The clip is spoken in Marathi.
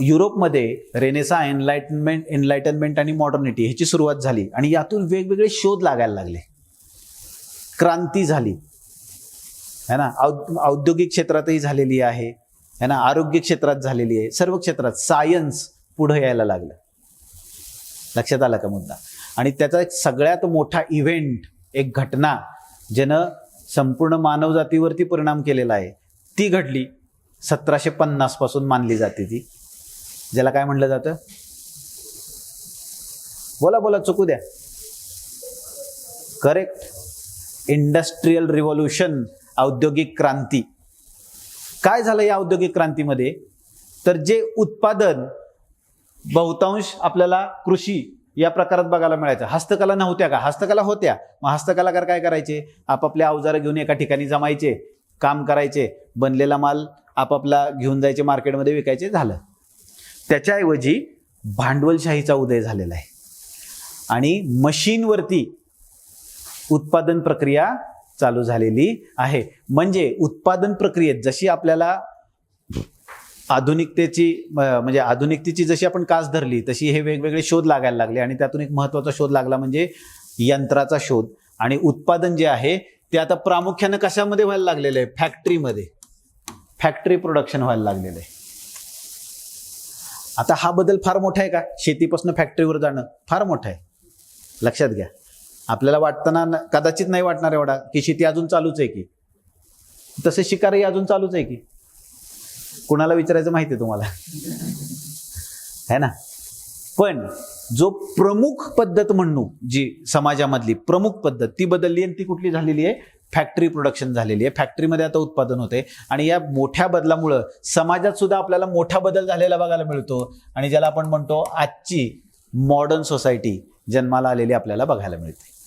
युरोपमध्ये रेनेसा एनलाइटनमेंट एनलायटनमेंट आणि मॉडर्निटी ह्याची सुरुवात झाली आणि यातून वेगवेगळे शोध लागायला लागले. क्रांती झाली. है ना? औद्योगिक क्षेत्रातही झालेली आहे. है ना? आरोग्य क्षेत्रात झालेली आहे. सर्व क्षेत्रात सायन्स पुढं यायला लागलं. लक्षात आला का मुद्दा? आणि त्याचा एक सगळ्यात मोठा इव्हेंट एक घटना ज्यानं संपूर्ण मानवजातीवरती परिणाम केलेला आहे ती घडली. सतराशे पन्नासपासून मानली जाते ती. ज्याला काय म्हणलं जातं? बोला बोला चुकू द्या. करेक्ट इंडस्ट्रीयल रिव्हॉल्युशन औद्योगिक क्रांती. काय झालं या औद्योगिक क्रांतीमध्ये? तर जे उत्पादन बहुतांश आपल्याला कृषी या प्रकारात बघायला मिळायचं. हस्तकला नव्हत्या का? हस्तकला होत्या. मग हस्तकलाकार काय करायचे? आपापल्या अवजारं घेऊन एका ठिकाणी जमायचे काम करायचे. बनलेला माल आपापला घेऊन जायचे मार्केटमध्ये विकायचे. झालं. त्याच्याऐवजी भांडवलशाहीचा उदय झालेला आहे. आणि मशीनवरती उत्पादन प्रक्रिया चालू झालेली आहे. म्हणजे उत्पादन प्रक्रियेत जशी आपल्याला आधुनिकतेची म- म्हणजे आधुनिकतेची जशी आपण कास धरली तशी हे वेगवेगळे शोध लागायला लागले आणि त्यातून एक महत्त्वाचा शोध लागला म्हणजे यंत्राचा शोध. आणि उत्पादन जे आहे ते आता प्रामुख्यानं कशामध्ये व्हायला लागलेलं आहे? फॅक्टरीमध्ये फॅक्टरी प्रोडक्शन व्हायला लागलेलं आहे. आता हा बदल फार मोठा आहे का? शेतीपासून फॅक्टरीवर जाणं फार मोठा आहे. लक्षात घ्या. आपल्याला वाटताना न- कदाचित नाही वाटणार एवढा की शेती अजून चालूच आहे की. तसे शिकारही अजून चालूच आहे की. कुणाला विचारायचं माहिती आहे तुम्हाला? है ना? पण जो प्रमुख पद्धत म्हणू जी समाजामधली प्रमुख पद्धत ती बदलली आणि ती कुठली झालेली आहे? फॅक्टरी प्रोडक्शन झालेली आहे. फॅक्टरीमध्ये आता उत्पादन होते. आणि या मोठ्या बदलामुळं समाजात सुद्धा आपल्याला मोठा बदल झालेला बघायला मिळतो. आणि ज्याला आपण म्हणतो आजची मॉडर्न सोसायटी जन्माला आलेली आपल्याला बघायला मिळते.